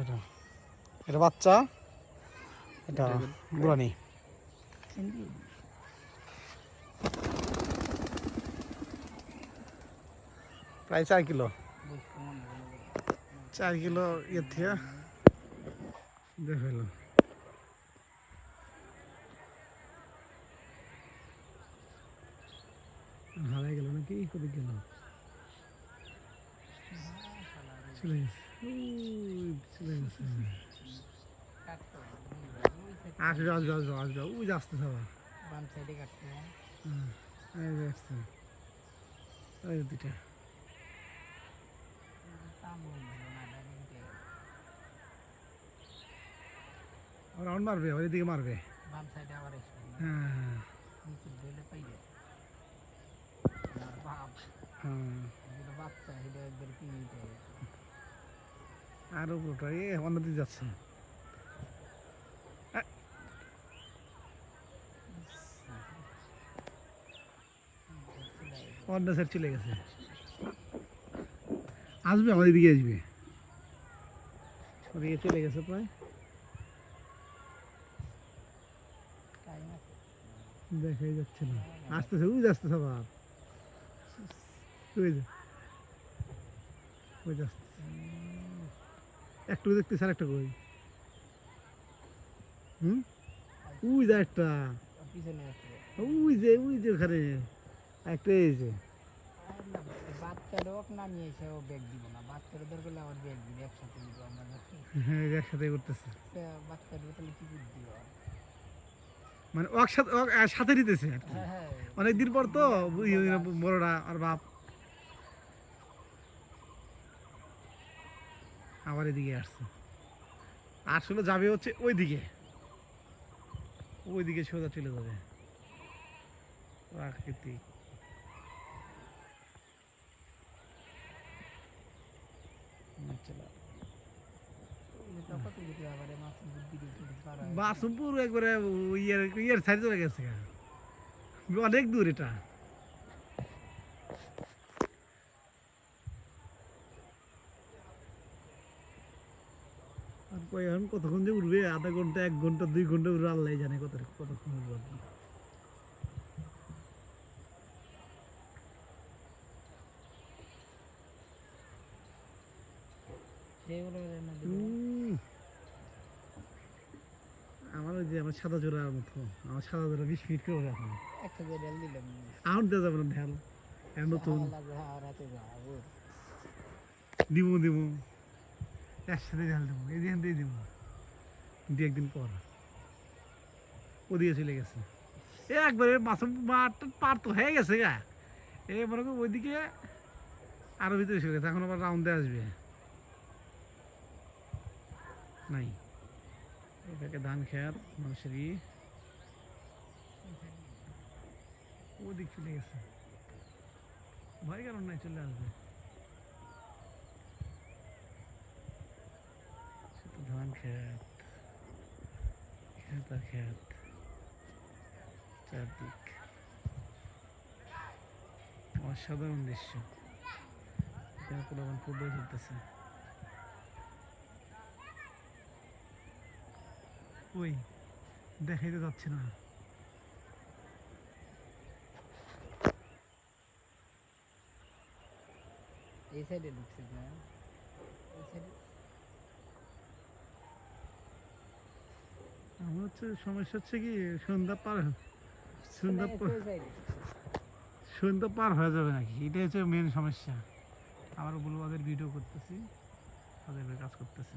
এটা এটা বাচ্চা, এটা বুড়ানি প্রায় চার কিলো। চার কিলো ইয়ে থেকে হইল হারাই গেল নাকি? কোথায় গেল? চলে গেছে। আসবে আসবে আসবে আসবে ওই যে আসতে সবাই বাম সাইডে কাটতে এই যে আসছে রাউন্ড মারবে ওই দিকে মারবে বাম সাইডে আবার হ্যাঁ। হ্যাঁ, বাচ্চা সেটা একবার কিনে নিতে হবে আর উপরটা এ অন্যদিকে যাচ্ছে অন্য সাইড চলে গেছে। আসবে দিকে আসবে। ওদিকে চলে গেছে প্রায়। দেখাই যাচ্ছে না। আসতেছে, ওই আসতেছে আবার। ওই যে ওই যে আসতেছে। একটু দেখতেছে আর একটা কই? হুম? যে একটা। যে যে ওখানে। একটা এই যে। হ্যাঁ মানে সাথে নিতেছে হ্যাঁ হ্যাঁ। অনেকদিন পর তো বড়রা আর বাপ। আবার এদিকে আসছে। আসলে যাবে হচ্ছে ওই দিকে ওই দিকে সোজা চলে যাবে। প্রাকৃতিক। অনেক দূর এটা। কই এখন কতক্ষণ যে উঠবে আধা ঘণ্টা এক ঘণ্টা দুই ঘণ্টা উঠবে আল্লাহ জানে কত কতক্ষণ উঠবে। আমার ওই যে আমার সাদা জোড়ার মতো আমার সাদা জোড়া বিশ মিনিট করে এখন। একটা যে দিলাম। আউট দেওয়া যাবে না ঢেল। এখন নতুন। দিব দিব একসাথে ঢাল দেবো এই দিন দিয়ে দিব। দু একদিন পর। ওদিকে চলে গেছে। এ একবারে মাছ মাঠ পার তো হয়ে গেছে গা। এ মনে করো ওইদিকে আরও ভিতরে চলে গেছে, এখন আবার রাউন্ডে আসবে। নাই। এটাকে ধান খেয়ার মানুষেরই ওদিক চলে গেছে। ভয় কারণ নাই, চলে আসবে। খেত খেত খেত চারদিক। অসাধারণ দৃশ্য। এখানে পোলাপান ফুটবল খেলতেছে। ওই, দেখাইতে যাচ্ছে না। এই সাইডে ঢুকছে না। এই সাইডে আমার হচ্ছে সমস্যা হচ্ছে কি সন্ধ্যা পার সন্ধ্যা এই সন্ধ্যা পার হয়ে যাবে নাকি? এটাই হচ্ছে মেন সমস্যা। আবার বলব ওদের ভিডিও করতেছি তাদের কাজ করতেছে।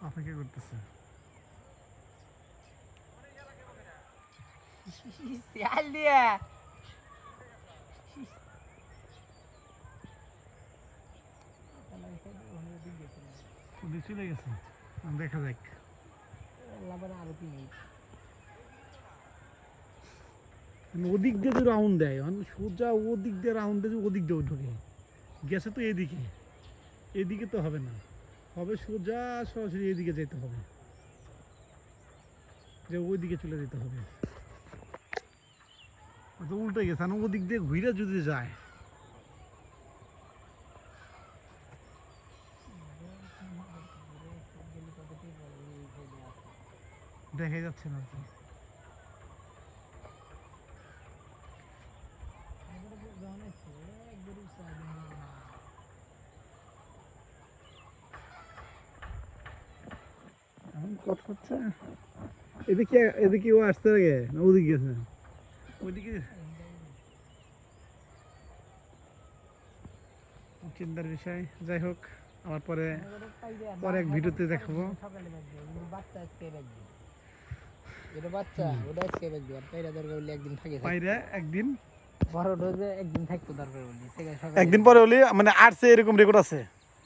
অপেক্ষা করতেছে সিয়াল দিয়া। ওদের চলে গেছে। দেখা যাক। লাভার আরও মিনিট মানে ওদিক দিয়ে যে রাউন্ড দেয় মানে সোজা ওদিক দিয়ে রাউন্ড দিয়ে ওদিক দিয়ে ঢোকে। গেছে তো এদিকে। এদিকে তো হবে না। হবে সোজা সরাসরি এদিকে যেতে হবে। যে ওইদিকে চলে যেতে হবে। তো উল্টে গেছে ওদিক দিয়ে ঘুরে যদি যায় দেখা যাচ্ছে না কথা হচ্ছে এদিকে এদিকে ও আসতে লাগে ওদিকে গেছে? ওইদিকে চিন্তার বিষয়। যাই হোক আমার পরে পরে এক ভিডিওতে দেখাবো। বাচ্চা ওটা আজকে আর পায়রা দরকার হলে একদিন থাকে। বাইরে একদিন? বড় ডোজে একদিন থাকতো দরকার হলে। একদিন পরে হলে মানে আর্টসে এরকম রেকর্ড আছে?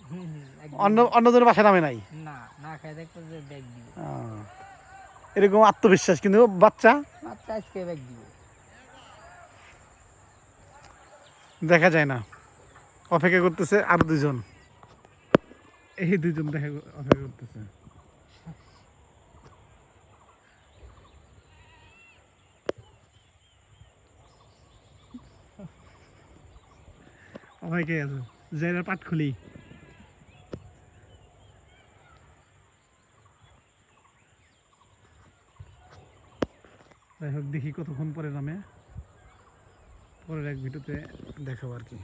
হুম, হুম, একদিন। অন্য অন্যজনের বাসা নামে নাই? না না খাই দেখতো যে ব্যাগ দিবে। এরকম আত্মবিশ্বাস কিন্তু বাচ্চা? বাচ্চা আজকে ব্যাগ দিবে। দেখা যায় না। অপেক্ষা করতেছে আর দুজন। এই দুজন দেখা অপেক্ষা করতেছে। অপেক্ষায় আছে? জেরার পাট খুলি। যাই হোক, দেখি কতক্ষণ পরে নামে। পরের এক ভিডিওতে দেখাবো আর কি।